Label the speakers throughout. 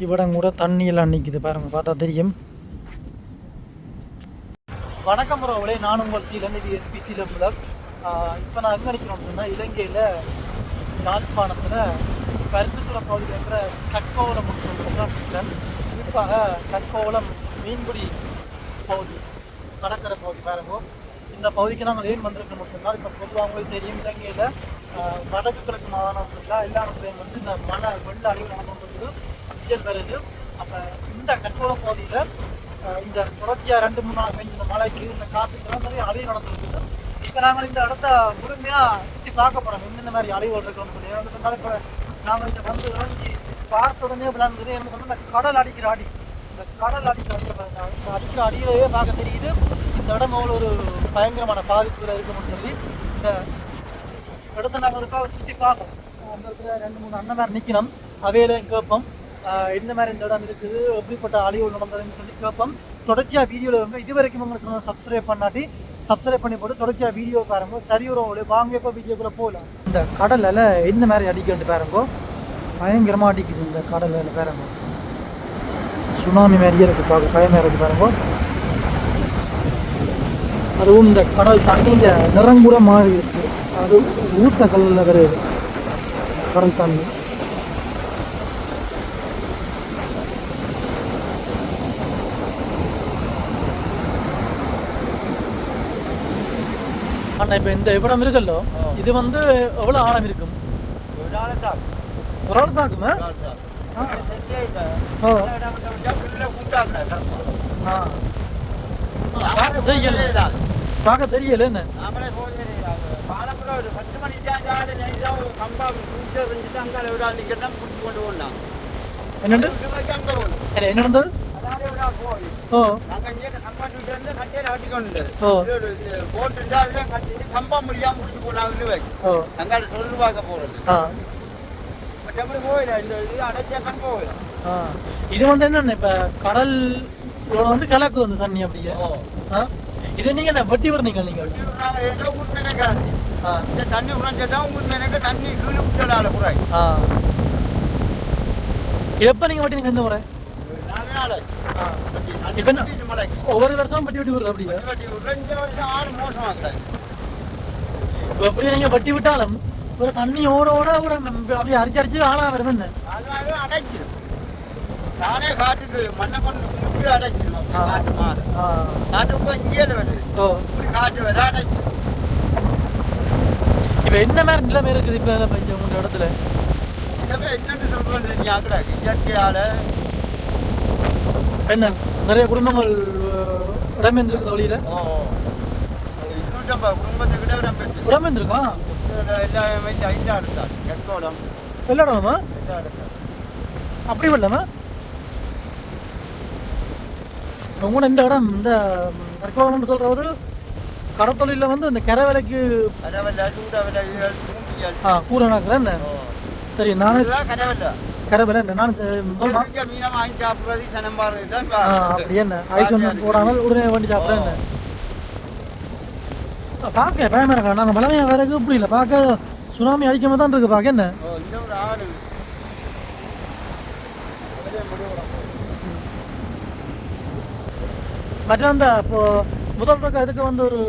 Speaker 1: இவ்விடம் கூட தண்ணி எல்லாம் நிற்குது பாருங்க பார்த்தா தெரியும். வணக்கம் உறவுகளே நான் உங்கள் சீலன் இது எஸ்பி சீலம் பிளாக்ஸ் இப்போ நான் எங்கே நிற்கிறோம் இலங்கையில் யாழ்ப்பாணத்தில் பருத்துத்துறை பகுதியில் இருக்கிற கற்கோவலம் சொல்லிட்டு நிற்கிறேன் குறிப்பாக கற்கோவலம் மீன்பிடி பகுதி கடற்கரை பகுதி பாருங்க. இந்த பகுதிக்கு நாங்கள் ஏன் வந்திருக்கோம் சொன்னால் இப்போ பொதுவாக உங்களுக்கு தெரியும் இலங்கையில் வடக்கு கிழக்கு மாகாணம் இருக்கா எல்லா இடத்துலையும் வந்து இந்த மன வெள்ள அழிவு நடந்துட்டு இயல் வருது அப்போ இந்த கற்கோல பகுதியில் இந்த தொடர்ச்சியாக ரெண்டு மூணு நாள் பெஞ்ச இந்த மழைக்கு இந்த காற்றுக்கெல்லாம் நிறைய அழிவு நடந்துருக்குது. இப்போ நாங்கள் இந்த இடத்த முழுமையாக சுற்றி பார்க்க போகிறோம் என்னென்ன மாதிரி அழிவுகள் இருக்கணும்னு சொல்லி. என்ன சொன்னால் இப்போ நாங்கள் இங்கே வந்து இறங்கி பார்த்த உடனே விளங்குது. என்ன சொன்னால் இந்த கடல் அடிக்கிற அடி. இந்த கடல் அடிக்கிற அடியை பார்த்தா இந்த அடிக்கிற அடியிலேயே பார்க்க தெரியுது. இந்த இடம் அவ்வளோ ஒரு பயங்கரமான பாதிப்புகள் இருக்கும்னு சொல்லி. இந்த இடத்த நாங்கள் ஒருக்கா சுற்றி பார்ப்போம். அந்த இடத்துல ரெண்டு மூணு அண்ணன் நிற்கணும் அவையில கேட்போம். இந்த மாதிரி இந்த இடம் இருக்குது. எப்படிப்பட்ட அழிவு நடந்ததுன்னு சொல்லி கேட்போம். தொடர்ச்சியாக வீடியோவில் வந்து இது வரைக்கும் உங்களுக்கு சப்ஸ்கிரைப் பண்ணாட்டி சப்ஸ்கிரைப் பண்ணி போட்டு தொடர்ச்சியாக வீடியோ பாருங்க. சரி ஒரு வாங்கப்போ வீடியோக்குள்ளே போகலாம். இந்த கடல் அலை என்ன மாதிரி அடிக்கிட்டு பாருங்க. பயங்கரமாக அடிக்குது இந்த கடலில் பாருங்க. சுனாமி மாதிரியே இருக்குது பார்க்க பயமாக இருக்குது பாருங்க. அதுவும் இந்த கடல் தண்ணியில் நிறங்குற கூட மாறி இருக்கு. அது ஊத்த கல்லில் வருது. கடல் தண்ணி. அண்ணா இப்போ இந்த இவ்விடம் இருக்குல்லோ இது வந்து எவ்வளோ ஆழம் இருக்கும்? ஒரு ஆள் தாக்குமா ஆ. ஓ. ஆ. பார்க்க தெரியல. என்ன என்னண்டு என்ன? நடந்தது இது வந்து என்னண்ணே இப்போ கடல் வந்து கலக்குது அந்த தண்ணி அப்படியே? இது நீங்கள் என்ன வட்டி வரீங்க நீங்கள் ஆ.
Speaker 2: தண்ணி உணர்ந்ததான் உங்களுக்கு எனக்கு தண்ணி கீழே விட்டலால கூட
Speaker 1: எப்போ நீங்கள் வட்டி நீங்கள் எந்த முறை ஒவ்வொரு வருஷம் வட்டி வட்டி
Speaker 2: மோசமாக
Speaker 1: இப்போ அப்படியே நீங்கள் வட்டி விட்டாலும் ஒரு தண்ணி ஓட ஓட ஓட அப்படியே அரிச்சு அரிச்சு ஆளா வரும் என்ன?
Speaker 2: அடைச்சிடும் நானே காட்டுக்கு மண்ணை கொண்டு அடைச்சிடும். காட்டு மாறு காட்டு இங்கே வருது. காட்டு வர அடைச்சிடும்
Speaker 1: இப்போ என்ன மாதிரி நிலைமை இருக்குது இப்போ இப்போ உங்க இடத்துல?
Speaker 2: என்னன்னு சொல்றது இயற்கையால
Speaker 1: என்ன நிறைய குடும்பங்கள் அஹ், இடம்பெயர்ந்திருக்குது வழியில.
Speaker 2: இருநூற்றம்பது குடும்பத்துக்கிட்ட இடம்
Speaker 1: அப்படி வரலாமா? உங்களோட இந்த இடம் இந்த தற்கோலம்னு சொல்றது கடத்தொழிலில் வந்து இந்த கரை வேலைக்கு கூறனாக்குல என்ன? சரி நானே
Speaker 2: கதவல்ல
Speaker 1: கரை வேலை என்ன? ஐஸ் ஒன்று போடாமல் உடனே வண்டி சாப்பிட என்ன? ஆ, பார்க்க பயமா இருக்கா? நாங்கள் வரக்கு இப்படி இல்லை பார்க்க சுனாமி அடிக்காம தான் இருக்கு பார்க்க என்ன? மற்ற அந்த இப்போ முதல் பக்கம் இதுக்கு வந்து ஒரு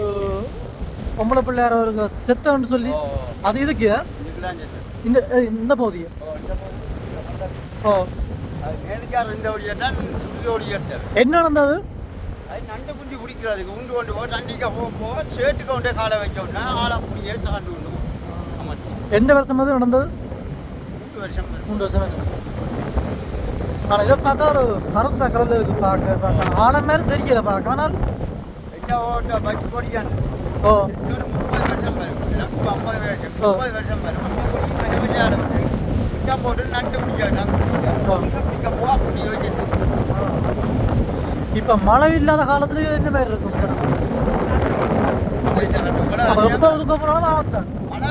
Speaker 1: பொம்பளை பிள்ளையார ஒரு செத்தன்னு சொல்லி. அது இதுக்கு. இந்த இந்த பகுதி.
Speaker 2: ஓ,
Speaker 1: என்ன நடந்தது?
Speaker 2: நண்டு குஞ்சு குடிக்கிறதுக்கு உண்டு கொண்டு போய் தண்ணிக்க போக போக சேட்டு கொண்டே காலை வச்சோம்னா ஆளை புடியே தாண்டு கொண்டு
Speaker 1: எந்த வருஷம் அது நடந்தது?
Speaker 2: மூன்று வருஷம்.
Speaker 1: மூன்று வருஷம் ஆனால் இதை பார்த்தா ஒரு கருத்த கலரில் இருக்கு பார்க்க பார்த்தா. ஆழம் மாதிரி தெரியல பார்க்க. ஆனால்
Speaker 2: என்ன ஓட்ட பைக் பொடியான்
Speaker 1: ஓ.
Speaker 2: முப்பது வருஷம் வரும். ஐம்பது வருஷம். முப்பது வருஷம் வரும். இங்கே போட்டு நண்டு பிடிக்க அப்படி யோசிச்சு
Speaker 1: இப்போ மழை இல்லாத காலத்துல இந்த மாதிரி இருக்கும் அப்போ எப்போ ஒதுக்க போனாலும் ஆபத்தான்
Speaker 2: மழை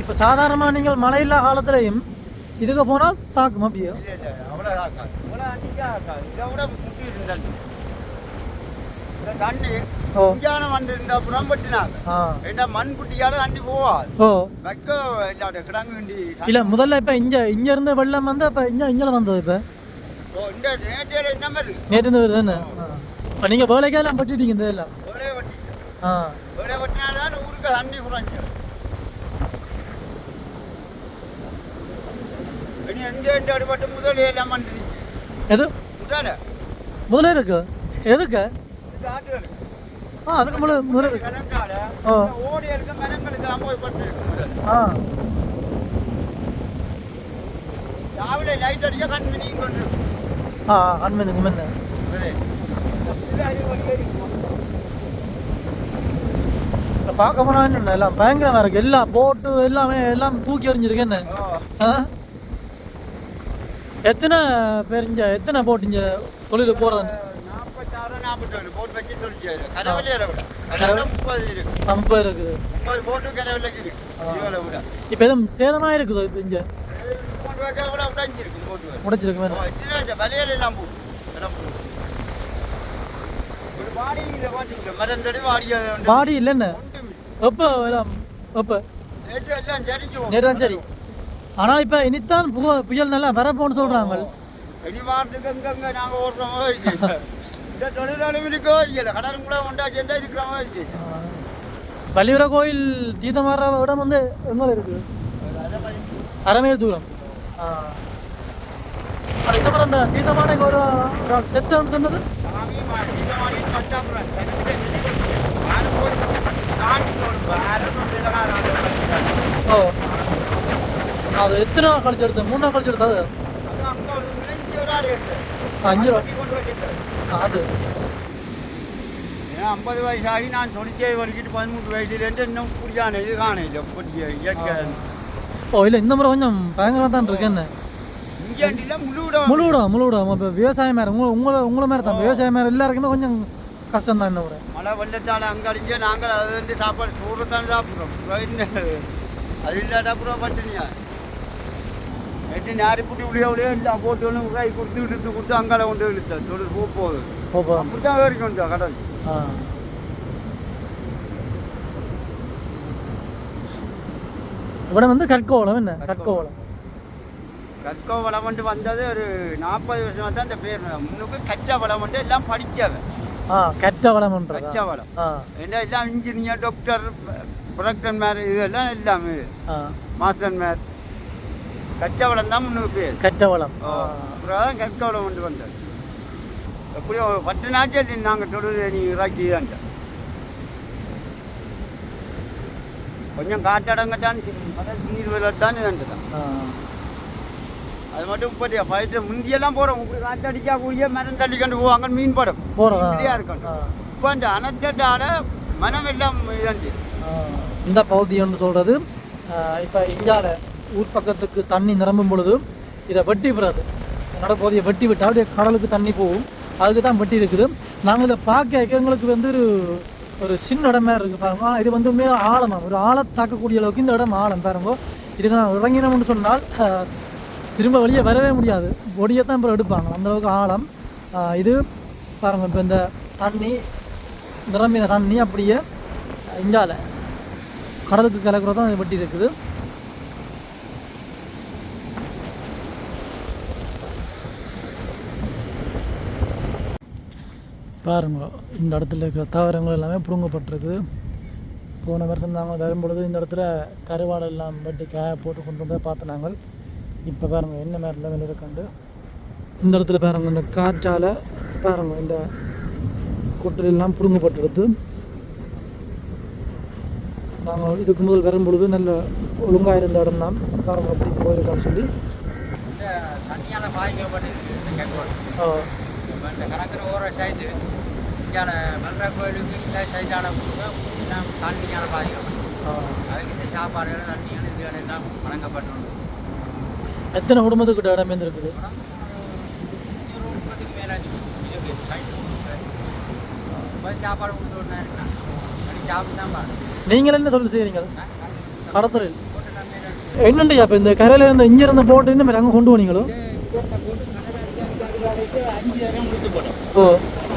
Speaker 1: இப்போ சாதாரணமாக நீங்கள் மழை இல்லாத காலத்துலையும் இதுக்கு போனால் தாக்கும் அப்படியே?
Speaker 2: அவ்வளோ இதை விட இருந்தாலும் தண்ணி
Speaker 1: ஓ
Speaker 2: இஞ்சான வந்து இந்த புறம் வெட்டினாங்க
Speaker 1: ஆ
Speaker 2: ஏன்னா மண் குட்டியால தண்ணி போகாது
Speaker 1: ஓ
Speaker 2: வைக்க இல்லாத கிடங்கு வேண்டி
Speaker 1: இல்ல முதல்ல இப்ப இங்க இங்க இருந்து வெள்ளம் வந்து இப்ப இங்க இங்க வந்தது இப்ப
Speaker 2: ஓ, இந்த நேற்றையில இந்த மாதிரி
Speaker 1: நேற்று இருந்து வருது தானே இப்ப நீங்க வேலைக்கெல்லாம் பட்டுட்டீங்க இந்த இதெல்லாம்
Speaker 2: ஒரே வட்டி
Speaker 1: ஆ
Speaker 2: ஒரே வட்டினால்தான் ஊருக்கு தண்ணி குறைஞ்சு இனி எங்க எந்த அடிபட்டு முதல் எல்லாம் வந்துருச்சு
Speaker 1: எது
Speaker 2: முதல்ல
Speaker 1: முதல்ல இருக்கு எதுக்கு
Speaker 2: இந்த ஆட்டுகள்
Speaker 1: ஆ அதுக்கு
Speaker 2: கலங்கால.
Speaker 1: ஓ.
Speaker 2: ஓடி இருக்க மரங்களுக்கு எல்லாம் போய் பட்டு
Speaker 1: ஆ.
Speaker 2: ராவிலே லைட் அடிக்க கண் மினி கொண்டு.
Speaker 1: ஆ அன்மனுக்கு முன்ன பார்க்க போனா என்ன எல்லாம் பயங்கரமா இருக்கு. எல்லாம் போட்டு எல்லாமே எல்லாம் தூக்கி எறிஞ்சிருக்கு. என்ன? எத்தனை பேர் இங்க எத்தனை போட்டு இங்க தொழில் போறது
Speaker 2: நாற்பத்தேழு போட்டு வச்சு ஆயிடும். கரவலியில விட. முப்பது இருக்கு.
Speaker 1: ஐம்பது இருக்குது
Speaker 2: முப்பது போட்டு இருக்கு. இவளை விட.
Speaker 1: இப்போ எதுவும் சேதமா இருக்குது இங்க
Speaker 2: வைக்க கூட உடைஞ்சிருக்கு
Speaker 1: மேடம்
Speaker 2: வலையில.
Speaker 1: பாடி இல்லைன்னு. எப்போ எப்போ
Speaker 2: நேற்று
Speaker 1: சரி ஆனால் இப்போ இனித்தான் புயல் நல்லா வரப்போன்னு சொல்றாங்க
Speaker 2: இருக்கு. இந்த தொழிலாளி இருக்கோ இல்ல கடலும் கூட உண்டா? சேர்ந்தா இருக்கிற மாதிரி இருக்கு.
Speaker 1: வள்ளியூர கோயில்? தீர்த்தமாடுற இடம் வந்து எங்கே
Speaker 2: மாதிரி
Speaker 1: அரை மைல் தூரம் அதுக்கப்புறம் அந்த தீர்த்தமானைக்கு ஒரு செத்தன்னு சொன்னது. ஓ. அது எத்தனை நாள் கழிச்சு எடுத்து மூணு நாள் கழிச்சு எடுத்தது?
Speaker 2: இருக்கு.
Speaker 1: அஞ்சு ரூபா.
Speaker 2: ஏன் ஐம்பது வயசு ஆகி நான் தொண்ணூற்றி வரைக்கும் பதிமூணு வயசுலேருந்து இன்னும் புரியான இது காணையில் கொஞ்சம் இயற்கை.
Speaker 1: ஓ இல்லை இந்த முறை கொஞ்சம் பயங்கரமாக தான் இருக்கு என்ன?
Speaker 2: இங்கேண்டில முழுவிடம்
Speaker 1: முழுவிடா முழுவிடா இப்போ விவசாயம் மேலே உங்களை உங்களை உங்களை மாதிரி தான். விவசாயம் மேலே எல்லாருக்குமே கொஞ்சம் கஷ்டம் தான் இந்த முறை.
Speaker 2: மழை வெள்ளத்தால் அங்கே அடிஞ்சு நாங்கள் அது வந்து சாப்பாடு சோறு தானே சாப்பிட்றோம் அது இல்லாட்டா அப்புறம் பட்டினியா எட்டு நாரி புட்டி உள்ளே எல்லாம் போட்டு ஒன்று கை கொடுத்து இழுத்து கொடுத்து அங்கால கொண்டு இழுத்தேன் தொழில் போக போகுது
Speaker 1: ஓப்பா
Speaker 2: அப்படி தான் வரைக்கும் கடல்
Speaker 1: ஆ இவடம் வந்து கற்கோளம் என்ன கற்கோளம்
Speaker 2: கற்கோ வளம் வந்து வந்தது ஒரு நாற்பது வருஷமாக தான் இந்த பேர் முன்னுக்கு கச்சா வளம் வந்து எல்லாம் படித்தவன்
Speaker 1: கற்ற வளம்ன்றதா
Speaker 2: கச்சா வளம் என்ன எல்லாம் இன்ஜினியர் டாக்டர் ப்ரொடக்டர் மேர் இதெல்லாம் எல்லாமே
Speaker 1: ஆ
Speaker 2: மாஸ்டர் மேர் கச்சா வளம் தான் முன்னுக்கு பேர்
Speaker 1: கற்ற வளம்
Speaker 2: ஓ, அப்புறம் தான் கற்கா வளம் கொண்டு வந்தது எப்படியும் ஒரு பத்து நாட்கள் நாங்கள் தொழில் நீ இறக்கி தான் கொஞ்சம் காட்டடங்கத்தான் நீர் வெள்ளத்தான் இதுண்டு தான்
Speaker 1: ஆ.
Speaker 2: அது மட்டும் இப்போ பயிற்று முந்தியெல்லாம் போகிறோம் இப்படி காற்றடிக்கா கூடிய மரம் தள்ளிக்கொண்டு போவாங்க மீன் படம்.
Speaker 1: போகிறதா
Speaker 2: இப்படியா இருக்கணும் இப்போ அந்த அனர்த்தத்தால மனம் எல்லாம் இதாண்டு
Speaker 1: இந்த பகுதின்னு சொல்கிறது இப்போ இந்தியாவில் ஊர் பக்கத்துக்கு தண்ணி நிரம்பும் பொழுது இதை வெட்டி விடுறது. நடப்போதைய வெட்டி விட்டு அப்படியே கடலுக்கு தண்ணி போகும். அதுக்கு தான் வெட்டி இருக்குது. நாங்கள் இதை பார்க்க எங்களுக்கு வந்து ஒரு ஒரு சின்ன இடம் மாதிரி இருக்குது பாருங்க. இது வந்து உண்மையாக ஆழமாக ஒரு ஆழ தாக்கக்கூடிய அளவுக்கு இந்த இடம் ஆழம் பாருங்க. இதுக்கு நான் இறங்கினோம்னு சொன்னால் திரும்ப வெளியே வரவே முடியாது. பொடியை தான் இப்போ எடுப்பாங்க. அந்தளவுக்கு ஆழம். இது பாருங்க இப்போ இந்த தண்ணி நிரம்பின தண்ணி அப்படியே இஞ்சால கடலுக்கு கலக்கிறது தான் வெட்டி இருக்குது. பாருங்க இந்த இடத்துல இருக்கிற தாவரங்கள் எல்லாமே பிடுங்கப்பட்டிருக்குது போன வருஷம் நாங்கள் வரும்பொழுது இந்த இடத்துல கருவாடை எல்லாம் வெட்டி காய போட்டு கொண்டு வந்து பார்த்து நாங்கள். இப்போ பாருங்க என்ன மாதிரி லெவல் இருக்குண்டு இந்த இடத்துல பாருங்க இந்த காற்றால் பாருங்க இந்த கொட்டில் எல்லாம் பிடுங்கப்பட்டிருக்கு. நாங்கள் இதுக்கு முதல் வரும்பொழுது நல்ல ஒழுங்காக இருந்த இடம் தான். பாருங்க அப்படி போயிருக்கான்னு சொல்லி.
Speaker 2: தண்ணியால் பாதிக்கப்பட்டு இந்த கெட்டோடு
Speaker 1: ஆ,
Speaker 2: இப்போ இந்த கணக்கிற ஓர சைடு இங்கே மல்ற கோயிலுக்கு இந்த சைடான எல்லாம் தண்ணியால் பாதிக்கப்பட்டு
Speaker 1: ஆ.
Speaker 2: அதுக்கு இந்த சாப்பாடுகள் தண்ணியான இதுகள் எல்லாம் வழங்கப்பட்டு
Speaker 1: எத்தனை குடும்பத்துக்கிட்ட இடம் இருக்குது
Speaker 2: முப்பதுக்கு மேலே சாப்பாடு கொடுத்து ஒன்றா இருக்கான் அப்படி சாப்பிட்டு தான் பாரு
Speaker 1: நீங்கள் என்ன தொழில் செய்கிறீங்க கடத்தொழில் என்னண்டு அப்போ இந்த கரையில் இருந்த இங்கே இருந்த போட்டு என்ன மாதிரி அங்கே கொண்டு போனீங்களோ
Speaker 2: அஞ்சு நேரம் கொடுத்து போட்டோம்.
Speaker 1: ஓ.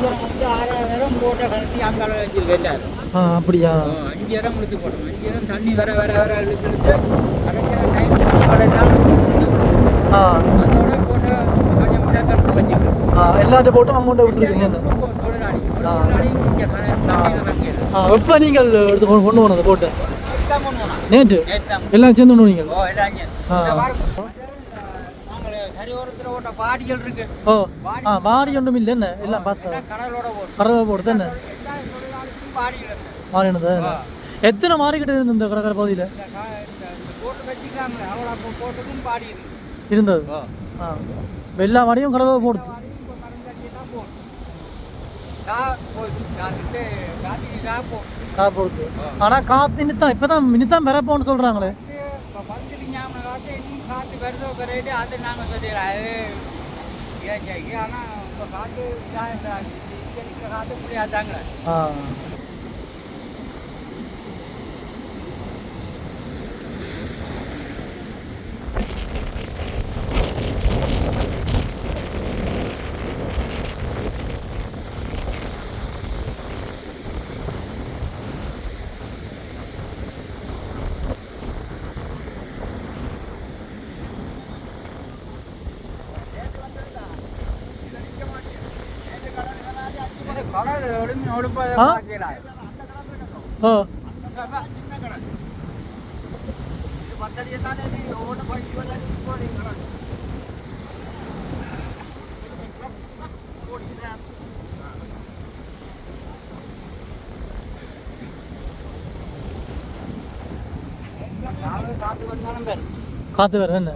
Speaker 3: வந்து ஆறாயிரம் போட்ட அங்கால
Speaker 1: ஆ அப்படியா?
Speaker 3: ஓ, அஞ்சு இடம் கொடுத்து போட்டோம். அஞ்சு இடம் தண்ணி வர வர வர இழுத்து இழுத்து கடைசியாக டைம் அதோட
Speaker 1: ஆ.
Speaker 3: போட்ட கொஞ்சம் முடக்கத்து வச்சுக்கிறோம்
Speaker 1: ஆ எல்லாத்தையும் போட்டு அமௌண்ட்டை விட்டுருக்கீங்க?
Speaker 3: தொழிலாளி. தொழிலாளியும் இங்கே கடை
Speaker 1: எப்போ நீங்கள் எடுத்து கொண்டு போனது போட்டு? நேற்று எல்லாம் சேர்ந்து.
Speaker 3: நாங்கள் கரையோரத்தில் ஓட்ட பாடிகள் இருக்கு.
Speaker 1: ஓ ஆ மாறி ஒன்றும் இல்லை என்ன? எல்லாம் பார்த்தா
Speaker 3: கடலோட போட்டு
Speaker 1: கடலை போட்டு என்ன
Speaker 3: எல்லா தொழிலாளிக்கும் பாடிகள் இருக்கு.
Speaker 1: மாறினது எத்தனை மாறிக்கிட்டு இருந்து இந்த கடற்கரை பகுதியில்?
Speaker 3: போட்டு வச்சுக்கிறாங்களே அவ்வளோ போட்டுக்கும் பாடி
Speaker 1: இருந்தது. ஆ. எல்லா மாடியும் கடலை போடுது.
Speaker 3: தான்
Speaker 1: ஆனால் காற்று இன்னித்தான் இப்போ தான் இன்னித்தான் பெறப்போன்னு சொல்கிறாங்களே
Speaker 3: காற்று இன்னும் காற்று வருதோ பிறகு அது நாங்கள் சொல்லிடுறோம். அது ஏச்சாக்கி ஆனால் இப்போ காற்று இதாக இங்கே காற்று முடியாதாங்களே
Speaker 1: ஆ. ஆ?
Speaker 3: பார்க்கலாம்
Speaker 1: ஓ.
Speaker 3: காற்று வந்தாலும் பேர்
Speaker 1: காற்று வேறு என்ன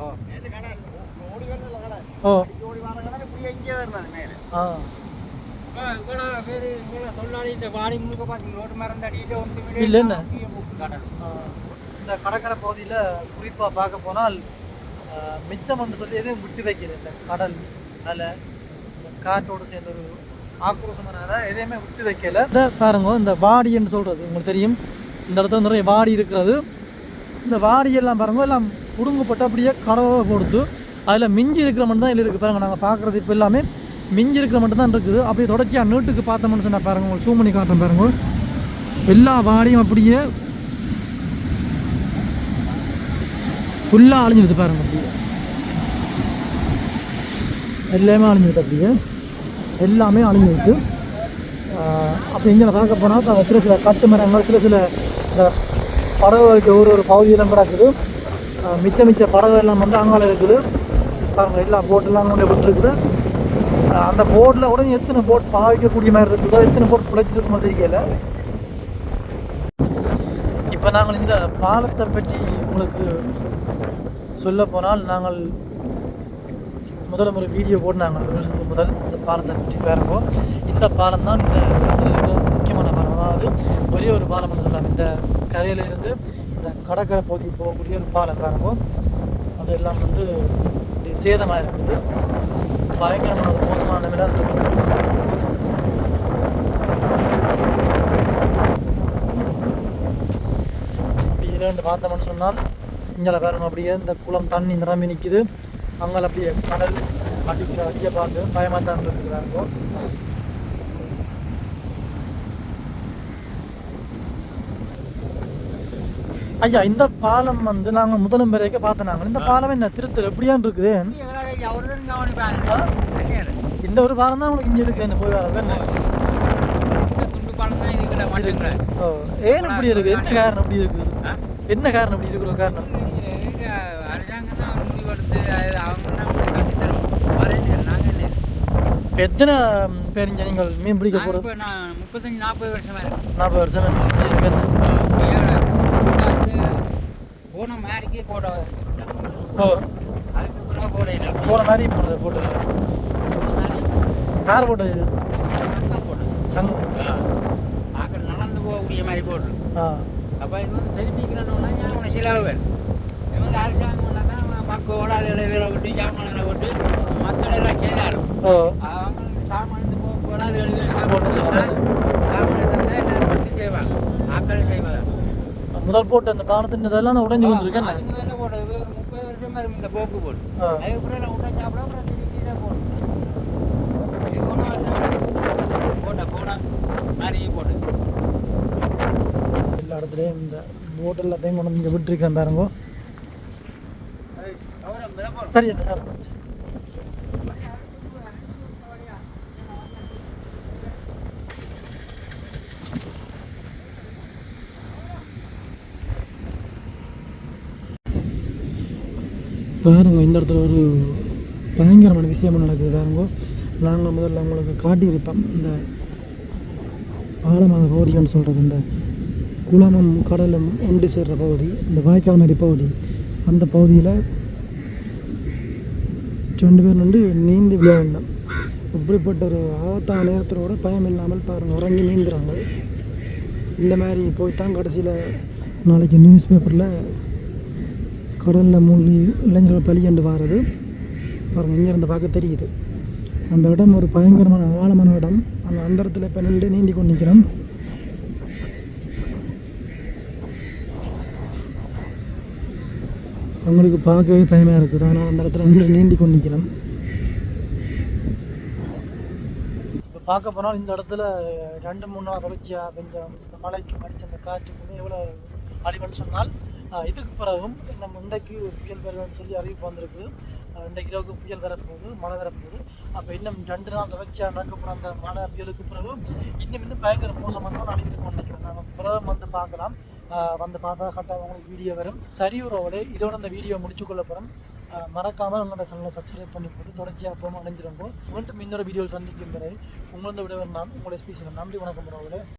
Speaker 1: ஓ ஆ.
Speaker 3: இவ்வளோ பேர் இவ்வளோ தொழிலாளிகிட்ட வாடி முழுக்க பார்த்தீங்க ரோட்டு மரம் தடிட்டு ஒன்று
Speaker 1: இல்ல என்ன?
Speaker 3: கடல்
Speaker 1: ஆ. இந்த கடற்கரை பகுதியில் குறிப்பாக பார்க்க போனால் மிச்சம் என்று சொல்லி எதுவும் விட்டு வைக்கிறது இந்த கடல் அலை இந்த காற்றோடு சேர்ந்த ஒரு ஆக்ரோஷமான எதையுமே விட்டு வைக்கல இந்த பாருங்க இந்த வாடின்னு சொல்கிறது உங்களுக்கு தெரியும் இந்த இடத்துல நிறைய வாடி இருக்கிறது இந்த வாடியெல்லாம் பாருங்க எல்லாம் புடுங்கப்பட்டு அப்படியே கடவை கொடுத்து அதில் மிஞ்சி இருக்கிற மட்டும் தான் இதில் இருக்குது பாருங்க நாங்கள் பார்க்குறது இப்போ எல்லாமே மிஞ்சி இருக்கிற மட்டும்தான் இருக்குது. அப்படியே தொடர்ச்சியாக நீட்டுக்கு பார்த்தோம்னு சொன்னால் பாருங்க உங்களுக்கு zoom பண்ணி காட்டுறேன் பாருங்க. எல்லா வாடியும் அப்படியே ஃபுல்லாக அழிஞ்சிருது பாருங்க அப்படியே. எல்லாமே அழிஞ்சிருது அப்படியே. எல்லாமே அழிஞ்சிருக்கு அப்போ இங்கே பார்க்க போனால் சில சில கட்டு மரங்கள் சில சில இந்த பறவைகளுக்கு ஒரு ஒரு பகுதியெல்லாம் கிடக்குது மிச்ச மிச்ச படகு எல்லாம் வந்து அங்கால இருக்குது. பாருங்க எல்லா போட்டெல்லாம் கொண்டு விட்டுருக்குது அந்த போட்டில் கூட எத்தனை போட் பாவிக்கக்கூடிய மாதிரி இருக்குதோ எத்தனை போட் பிழைச்சிருக்குமோ தெரியல. இப்போ நாங்கள் இந்த பாலத்தை பற்றி உங்களுக்கு சொல்ல போனால் நாங்கள் முதல்ல ஒரு வீடியோ போட்டாங்க ஒரு வருஷத்துக்கு முதல் இந்த பாலத்தை பற்றி பாருங்க இந்த பாலம் தான் இந்த இடத்துல இருக்கிற முக்கியமான பாலம். அதாவது ஒரே ஒரு பாலம் சொல்லலாம் இந்த கரையிலிருந்து இந்த கடற்கரை பகுதிக்கு போகக்கூடிய ஒரு பாலம் பாருங்க அதெல்லாம் வந்து சேதமாக இருக்குது பயங்கரமான ஒரு மோசமான நிலைமையில இருக்கும் அப்படி இரண்டு பார்த்தோம்னு சொன்னால் இங்கே பாருங்க அப்படியே இந்த குளம் தண்ணி நிரம்பி நிற்குது அங்கே அப்படியே கடல் அடிக்கிற அடிய பார்த்து பயமாக தான் இருக்கிறாங்க ஐயா இந்த பாலம் வந்து நாங்கள் முதலும் வரைக்க பார்த்தோம் நாங்கள் இந்த பாலம் என்ன திருத்தல் எப்படியான் இருக்குது?
Speaker 3: அவர்தான் கவனிப்பாங்க
Speaker 1: இந்த ஒரு பாலம் தான் உங்களுக்கு இங்கே இருக்கு என்ன போய்
Speaker 3: இந்த துண்டு பாலம் தான் இருக்கிற மாட்டேங்கிறேன்
Speaker 1: ஓ ஏன் இப்படி இருக்கு என்ன காரணம் இப்படி இருக்குது என்ன காரணம் இப்படி இருக்கிற காரணம்
Speaker 3: அரசாங்கம் தான் முடிவெடுத்து அவங்க தான் அப்படி கட்டி தரும் வரேன் நாங்கள் இல்லை
Speaker 1: எத்தனை பேர் நீங்கள் மீன் பிடிக்க போகிறது
Speaker 3: நான் முப்பத்தஞ்சு நாற்பது வருஷமா இருக்கேன்
Speaker 1: நாற்பது வருஷம் இருக்கு என்ன?
Speaker 3: போன மாதிரிக்கே போட
Speaker 1: ஓ போன மாதிரி போட்டது போட்டது. யார் போட்டது?
Speaker 3: போட்டது.
Speaker 1: சங்கம்
Speaker 3: ஆக்கள் நடந்து போகக்கூடிய மாதிரி போட்டு
Speaker 1: ஆ.
Speaker 3: அப்போ இது வந்து தெரிவிக்கிறோன்னா அவனை செலவு இது வந்து அரசாங்கம் தான் மக்கள் ஓடாத இடையில விட்டு சாமான்களை விட்டு மக்கள் எல்லாம் செய்தாலும் அவங்க சாமான் போக போடாத
Speaker 1: போட்டு
Speaker 3: சாமான்
Speaker 1: செய்வாங்க.
Speaker 3: சாமானை தந்தால் எல்லாரும் வந்து செய்வாங்க. ஆக்கள் செய்வாங்க.
Speaker 1: முதல் போட்டு அந்த பாலத்தின் இதெல்லாம் உடைஞ்சு வந்துருக்கேன்
Speaker 3: முதல்ல போட்டது இந்த போக்கு போட்டு. அதுக்கப்புறம் எல்லாம் விட்டா சாப்பிட அப்புறம் திருப்பி தான் வரலாம் போட்ட போன மாதிரியே போட்டு
Speaker 1: எல்லா இடத்துலையும் இந்த போட் எல்லாத்தையும் கொண்டு வந்து விட்டுருக்கேன் பாருங்க. சரி அண்ணா. பாருங்க இந்த இடத்துல ஒரு பயங்கரமான விஷயம் நடக்குது பாருங்க. நாங்கள் முதல்ல உங்களுக்கு காட்டியிருப்போம் இந்த ஆழமான பகுதின்னு சொல்கிறது இந்த குளமும் கடலும் ஒன்று சேர்கிற பகுதி இந்த வாய்க்கால் மாதிரி பகுதி. அந்த பகுதியில் ரெண்டு பேர் நின்று நீந்தி விளையாடணும் இப்படிப்பட்ட ஒரு ஆபத்தான நேரத்தோட பயம் இல்லாமல் பாருங்கள் உறங்கி நீந்துறாங்க. இந்த மாதிரி போய் தான் கடைசியில் நாளைக்கு நியூஸ் பேப்பரில் கடலில் மூழ்கி இளைஞர்கள் பலிகண்டு வாரது. பாருங்கள் இங்கேருந்து பார்க்க தெரியுது. அந்த இடம் ஒரு பயங்கரமான ஆழமான இடம். அந்த அந்த இடத்துல இப்போ நின்று நீந்தி கொண்டு நிற்கிறோம் அவங்களுக்கு பார்க்கவே பயமாக இருக்குது. ஆனால் அந்த இடத்துல நின்று நீந்தி கொண்டு நிற்கிறோம் இப்போ பார்க்க போனால் இந்த இடத்துல ரெண்டு மூணு நாள் தொடர்ச்சியாக கொஞ்சம் இந்த மழைக்கு மடிச்ச அந்த காற்றுக்குமே எவ்வளோ அழிவுன்னு சொன்னால் இதுக்கு பிறகும் நம்ம இன்றைக்கு புயல் வரும்னு சொல்லி அறிவிப்பு வந்திருக்கு ஆஹ் இன்றைக்கு இரவுக்கு புயல் வரப்போகுது மழை வரப்போகுது. அப்போ இன்னும் ரெண்டு நாள் தொடர்ச்சியாக நடக்கப்படும் அந்த மழை புயலுக்கு பிறகு இன்னும் இன்னும் பயங்கர மோசமாக தான் நாளைக்கு நினைக்கிறேன். நம்ம பிறகு வந்து பார்க்கலாம். வந்து பார்த்தா கரெக்டாக உங்களுக்கு வீடியோ வரும். சரி உறவோட இதோட அந்த வீடியோ முடிச்சு கொள்ள போகிறோம் மறக்காமல் உங்களோட சேனலை சப்ஸ்கிரைப் பண்ணி போட்டு தொடர்ச்சியாக அப்போ அடைஞ்சிருங்கோ மீண்டும் இன்னொரு வீடியோ சந்திக்கும் வரை உங்களது விட நான் உங்களை ஸ்பீச் நன்றி வணக்கம் உறவுகளே.